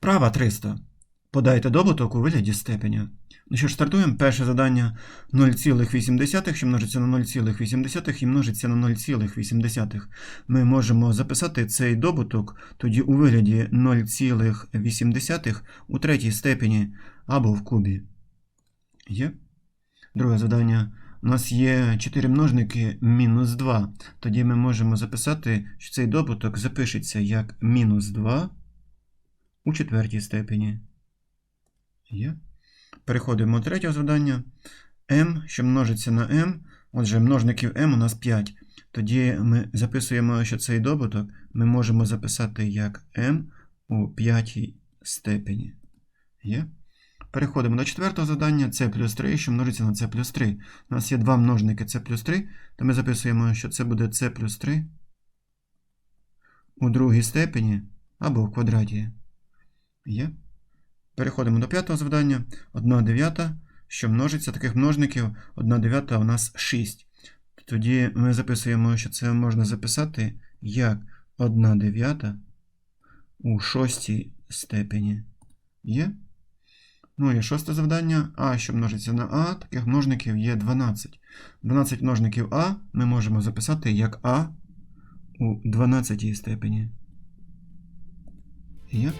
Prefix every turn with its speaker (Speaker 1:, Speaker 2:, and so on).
Speaker 1: Вправа 300. Подайте добуток у вигляді степеня. Ну що ж, стартуємо. Перше завдання 0,8, що множиться на 0,8 і множиться на 0,8. Ми можемо записати цей добуток тоді у вигляді 0,8 у третій степені або в кубі. Є. Друге завдання. У нас є 4 множники мінус 2. Тоді ми можемо записати, що цей добуток запишеться як мінус 2 у четвертій степені. Є. Переходимо до третього завдання. m, що множиться на m. Отже, множників m у нас 5. Тоді ми записуємо, що цей добуток ми можемо записати як m у п'ятій степені. Є. Переходимо до четвертого завдання. c плюс 3, що множиться на c плюс 3. У нас є два множники c плюс 3, то ми записуємо, що це буде c плюс 3 у другій степені або в квадраті. Є. Переходимо до п'ятого завдання. 1 дев'ята, що множиться таких множників. 1 дев'ята у нас 6. Тоді ми записуємо, що це можна записати як 1 дев'ята у шостій степені. Є. Ну і шосте завдання. А, що множиться на А, таких множників є 12. 12 множників А ми можемо записати як А у 12 степені. Є.